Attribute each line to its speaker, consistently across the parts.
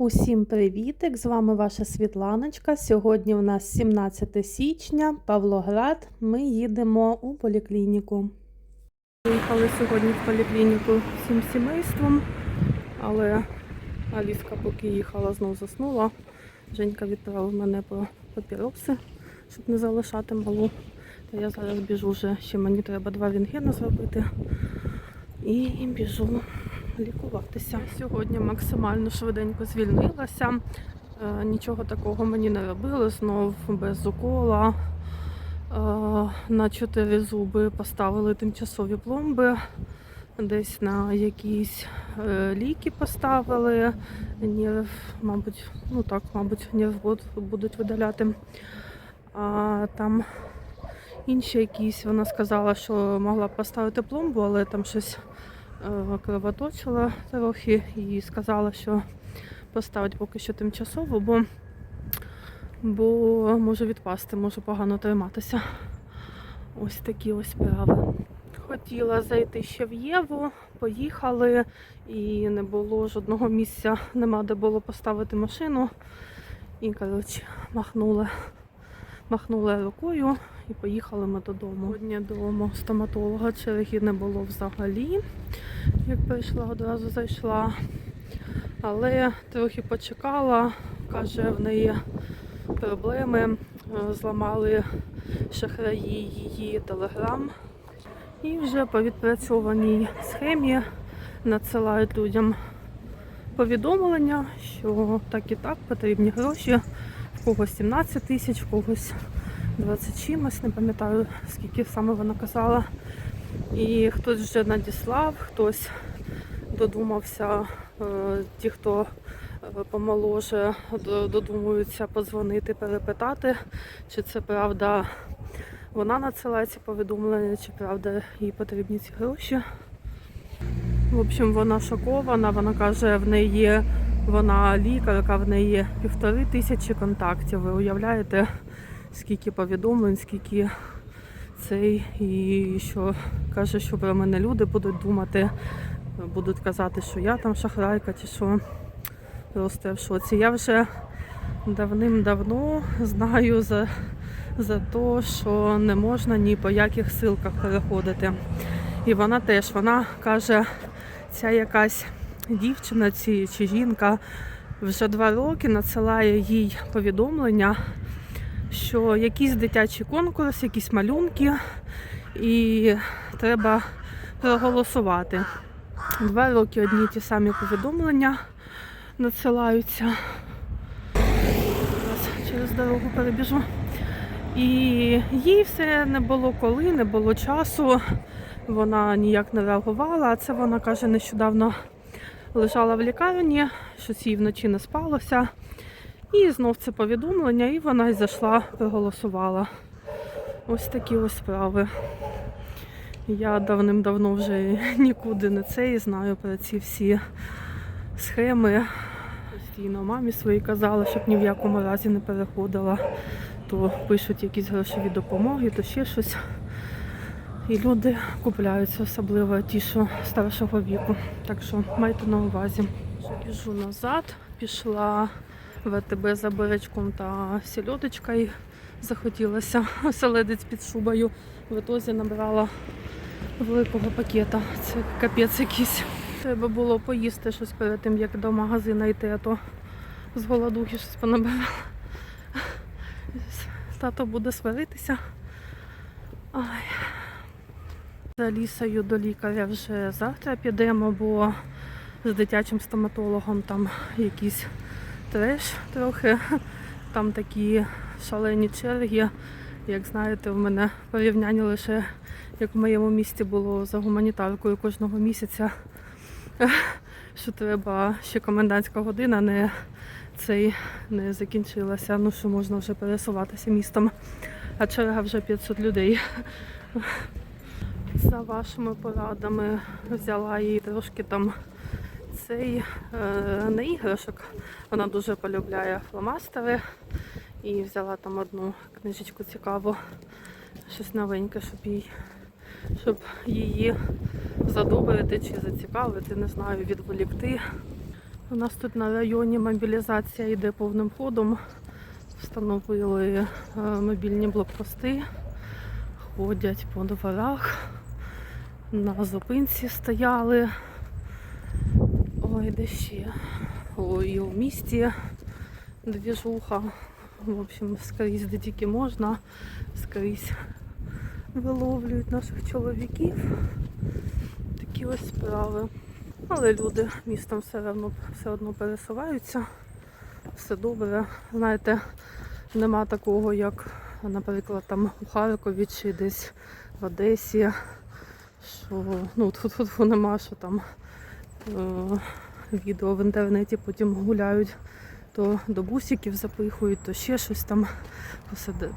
Speaker 1: Усім привітик! З вами ваша Світланочка. Сьогодні у нас 17 січня, Павлоград. Ми їдемо у поліклініку. Приїхали сьогодні в поліклініку всім сімейством, але Аліска, поки їхала, знов заснула. Женька відправив мене по папіроси, щоб не залишати малу. Та я зараз біжу вже, ще мені треба два рентгени зробити. І біжу лікуватися. Сьогодні максимально швиденько звільнилася. Е, Нічого такого мені не робили, знов без укола. Е, На чотири зуби поставили тимчасові пломби, десь на якісь е, ліки поставили. Нерв, мабуть, ну так, мабуть, нерв будуть видаляти. А там інші якісь, вона сказала, що могла б поставити пломбу, але там щось кровоточила трохи і сказала, що поставить поки що тимчасово, бо, бо може відпасти, може погано триматися. Ось такі ось справи. Хотіла зайти ще в Єву, поїхали, і не було жодного місця, нема де було поставити машину. І, коротше, махнули, махнули рукою і поїхали ми додому. Сьогодні до стоматолога черги не було взагалі. Як прийшла, одразу зайшла. Але трохи почекала, каже, в неї проблеми. Е, Зламали шахраї її телеграм. І вже по відпрацьованій схемі надсилають людям повідомлення, що так і так потрібні гроші. В когось 17 тисяч, в когось 20 чимось, не пам'ятаю скільки саме вона казала. І хтось вже надіслав, хтось додумався, е, ті, хто е, помоложе, додумуються подзвонити, перепитати, чи це правда вона надсилає ці повідомлення, чи правда їй потрібні ці гроші. В общем, вона шокована, вона каже, в неї є, вона лікарка, в неї є півтори тисячі контактів. Ви уявляєте, скільки повідомлень, скільки цей, і що каже, що про мене люди будуть думати, будуть казати, що я там шахрайка чи що. Просто я в шоці. Я вже давним-давно знаю за, за те, що не можна ні по яких силках переходити. І вона теж, вона каже, ця якась дівчина ці, чи жінка вже два роки надсилає їй повідомлення, що якийсь дитячий конкурс, якісь малюнки, і треба проголосувати. Два роки одні ті самі повідомлення надсилаються. Зараз через дорогу перебіжу. І їй все не було коли, не було часу. Вона ніяк не реагувала. А це вона каже, нещодавно лежала в лікарні, щось їй вночі не спалося. І знов це повідомлення, і вона й зайшла, проголосувала. Ось такі ось справи. Я давним-давно вже нікуди не це і знаю про ці всі схеми. Постійно мамі своїй казала, щоб ні в якому разі не переходила. То пишуть якісь грошові допомоги, то ще щось. І люди купляються, особливо ті, що старшого віку. Так що майте на увазі. Біжу назад, пішла в АТБ за бурячком та сільодочкою. Захотілося оселедець під шубою. В ітозі набрала великого пакета. Це капець якийсь. Треба було поїсти щось перед тим, як до магазину йти, а то з голодухи щось понабирала. Тато буде сваритися. Ай. За Алісою до лікаря вже завтра підемо, бо з дитячим стоматологом там якийсь треш трохи. Там такі шалені черги. Як знаєте, в мене порівняння лише як в моєму місті було за гуманітаркою кожного місяця, що треба ще комендантська година не цей не закінчилася. Ну що можна вже пересуватися містом. А черга вже 500 людей. За вашими порадами взяла їй трошки там цей е, не іграшок. Вона дуже полюбляє фломастери. І взяла там одну книжечку цікаву, щось новеньке, щоб їй, щоб її задобрити чи зацікавити, не знаю, відволікти. У нас тут на районі мобілізація йде повним ходом. Встановили е, мобільні блокпости, ходять по дворах, на зупинці стояли. Де ще? Ой, у місті двіжуха. В общем, скрізь де тільки можна, скрізь виловлюють наших чоловіків. Такі ось справи. Але люди містом все одно, все одно пересуваються. Все добре. Знаєте, нема такого, як, наприклад, там у Харкові чи десь в Одесі, що ну, тут нема, що там е, відео в інтернеті потім гуляють, то до бусиків запихують, то ще щось там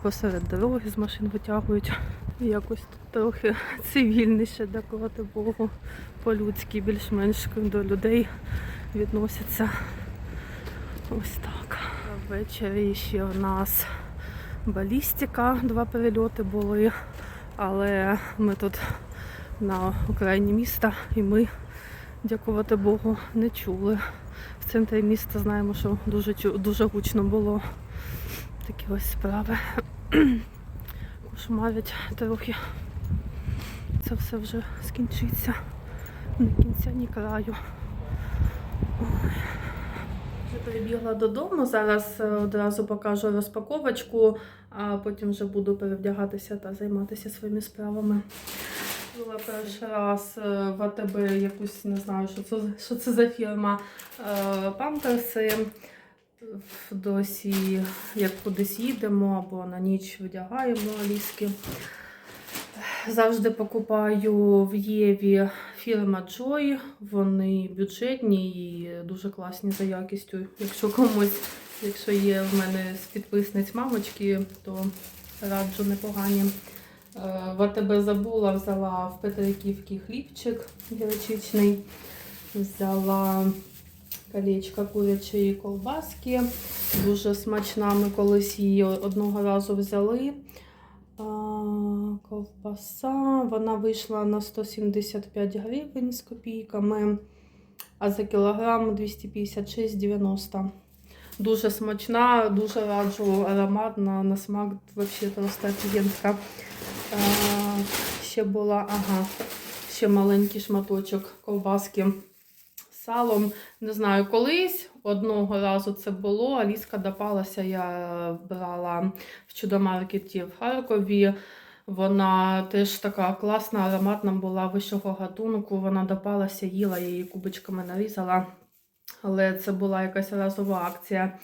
Speaker 1: посеред, дороги з машин витягують. Якось тут трохи цивільніше, дякувати Богу, по-людськи, більш-менш до людей відносяться. Ось так. Ввечері ще в нас балістика, два перельоти були, але ми тут на окраїні міста і ми, дякувати Богу, не чули. В центрі міста знаємо, що дуже, дуже гучно було. Такі ось справи. Кошмарять трохи. Це все вже скінчиться. Ні кінця, ні краю. Вже прибігла додому. Зараз е, одразу покажу розпаковочку, а потім вже буду перевдягатися та займатися своїми справами. Була перший раз е, в АТБ якусь, не знаю, що це, що це за фірма. е, Памперси. Досі, як кудись їдемо або на ніч вдягаємо ліски. Завжди покупаю в Єві фірма Joy. Вони бюджетні і дуже класні за якістю. Якщо комусь, якщо є в мене з підписниць мамочки, то раджу непогані. Е, В АТБ забула, взяла в Петриківці хлібчик гречичний, взяла колечко курячої колбаски. Дуже смачна. Ми колись її одного разу взяли. Ковбаса, вона вийшла на 175 гривень з копійками, а за кілограм 256,90. Дуже смачна, дуже раджу ароматна, на смак взагалі просто офігенська. А, Ще була, ага, ще маленький шматочок ковбаски з салом. Не знаю, колись одного разу це було. Аліска допалася, я брала в чудомаркеті в Харкові. Вона теж така класна, ароматна була вищого гатунку. Вона допалася, їла, її кубичками нарізала. Але це була якась разова акція.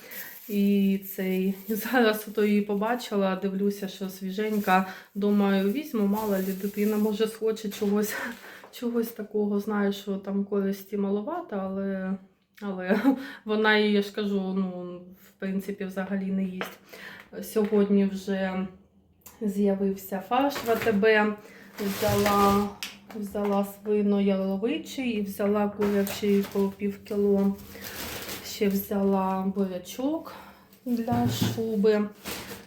Speaker 1: І цей зараз то її побачила, дивлюся, що свіженька. Думаю, візьму, мало ли дитина може схоче чогось, чогось такого. Знаю, що там користі маловато, але, але вона її, я ж кажу, ну, в принципі, взагалі не їсть. Сьогодні вже з'явився фарш в. Взяла, взяла свино яловичий і взяла курячий по пів кіло. Ще взяла бурячок для шуби.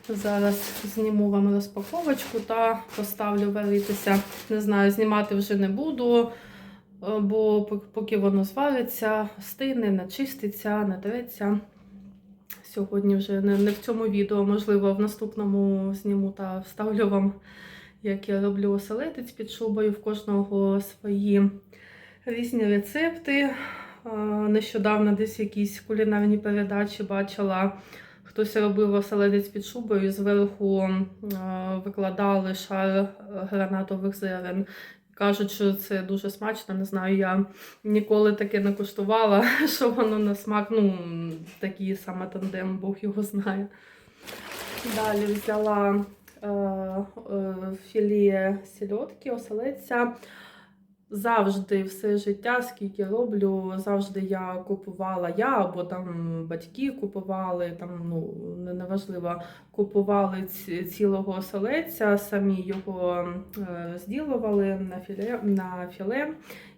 Speaker 1: Зараз зніму вам розпаковочку та поставлю варитися. Не знаю, знімати вже не буду, е, бо поки воно звариться, стине, начиститься, натреться. Сьогодні вже не, не в цьому відео, можливо, в наступному зніму та вставлю вам, як я роблю оселедець під шубою. В кожного свої різні рецепти. Е, Нещодавно десь якісь кулінарні передачі бачила. Хтось робив оселедець під шубою, і зверху е, викладали шар гранатових зерен. Кажуть, що це дуже смачно. Не знаю, я ніколи таке не куштувала, що воно на смак, ну, такий саме тандем, Бог його знає. Далі взяла е, е, філе сільотки, оселедця. Завжди все життя, скільки роблю, завжди я купувала я або там батьки купували, там ну неважливо, купували цілого оселедця, самі його е, зділували на філе, на філе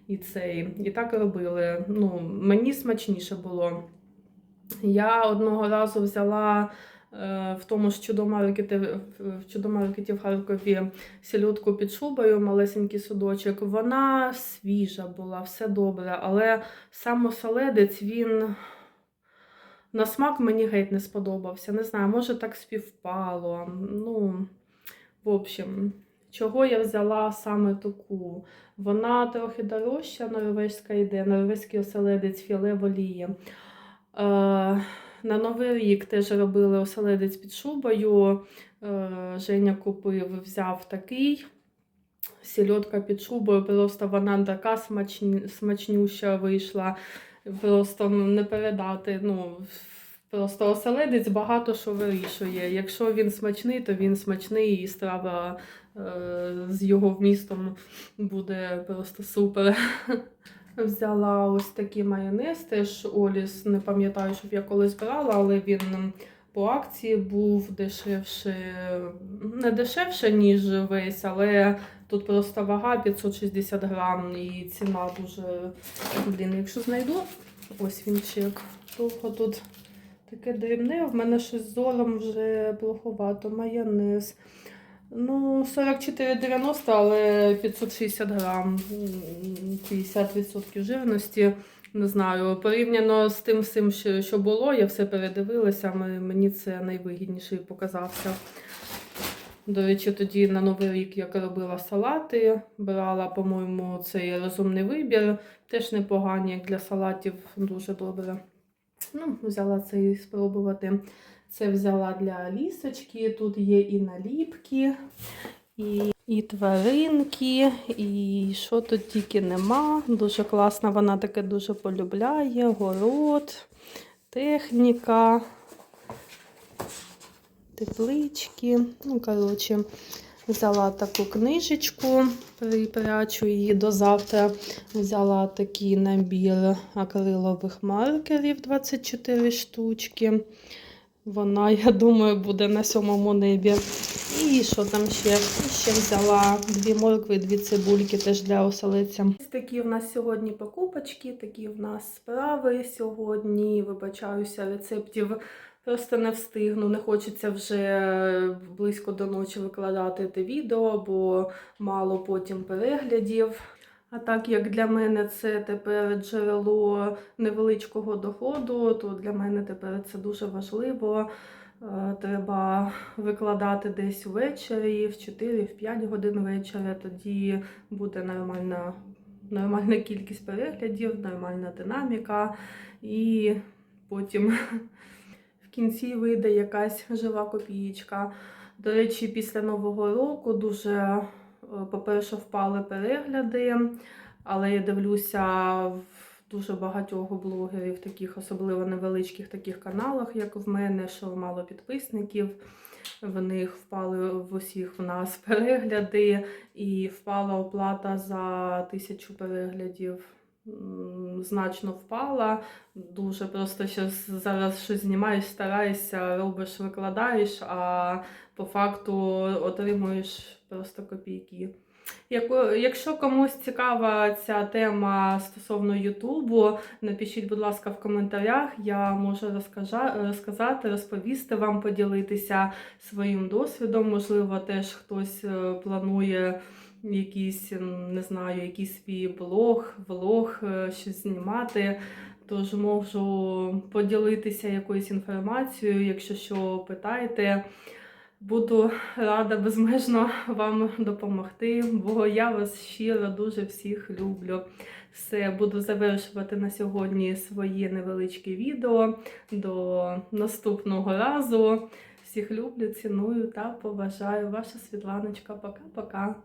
Speaker 1: і цей, і так робили. Ну, мені смачніше було. Я одного разу взяла в тому ж чудомаркеті, в чудомаркеті в Харкові сільотку під шубою, малесенький судочок. Вона свіжа була, все добре, але сам оселедець він. На смак мені геть не сподобався. Не знаю, може так співпало. Ну, в общем, чого я взяла саме таку? Вона трохи дорожча, норвезька йде, норвезький оселедець філе в олії. Е, на Новий рік теж робили оселедець під шубою. Е, Женя купив, взяв такий. Сільотка під шубою, просто вона така смачнюща вийшла. Просто не передати. Ну, просто оселедець багато що вирішує. Якщо він смачний, то він смачний і страва е, з його вмістом буде просто супер. Взяла ось такий майонез, теж Оліс, не пам'ятаю, щоб я колись брала, але він по акції був дешевше, не дешевше, ніж весь, але тут просто вага 560 грам і ціна дуже. Блін, якщо знайду, ось він чек. Довго тут таке дрібне, в мене щось зором вже плоховато, майонез. Ну, 44,90, але 560 грам, 50% жирності. Не знаю, порівняно з тим всім, що, було, я все передивилася, мені це найвигідніший показався. До речі, тоді на Новий рік я робила салати, брала, по-моєму, цей розумний вибір. Теж непогані, як для салатів, дуже добре. Ну, взяла цей спробувати. Це взяла для лісочки. Тут є і наліпки, і, і тваринки, і що тут тільки нема. Дуже класна, вона таке дуже полюбляє. Город, техніка, теплички. Ну, коротше, взяла таку книжечку, припрячу її до завтра. Взяла такий набір акрилових маркерів 24 штучки. Вона, я думаю, буде на сьомому небі. І що там ще? Ще взяла дві моркви, дві цибульки теж для оселедця. Ось такі в нас сьогодні покупочки, такі в нас справи сьогодні. Вибачаюся, рецептів просто не встигну. Не хочеться вже близько до ночі викладати те відео, бо мало потім переглядів. А так як для мене це тепер джерело невеличкого доходу, то для мене тепер це дуже важливо. Е, Треба викладати десь ввечері, в 4-5 годин вечора. Тоді буде нормальна, нормальна кількість переглядів, нормальна динаміка. І потім в кінці вийде якась жива копієчка. До речі, після Нового року дуже, по-перше, впали перегляди, але я дивлюся в дуже багатьох блогерів, таких особливо невеличких таких каналах, як в мене, що мало підписників. В них впали в усіх в нас перегляди, і впала оплата за тисячу переглядів. Значно впала. Дуже просто щас зараз щось знімаєш, стараєшся, робиш, викладаєш, а по факту отримуєш просто копійки. Якщо комусь цікава ця тема стосовно Ютубу, напишіть, будь ласка, в коментарях. Я можу розказати, розповісти вам, поділитися своїм досвідом. Можливо, теж хтось е, планує якийсь, не знаю, якийсь свій блог, влог, е, щось знімати. Тож можу поділитися якоюсь інформацією, якщо що питайте. Буду рада безмежно вам допомогти, бо я вас щиро дуже всіх люблю. Все, буду завершувати на сьогодні своє невеличке відео. До наступного разу. Всіх люблю, ціную та поважаю. Ваша Світланочка. Пока-пока.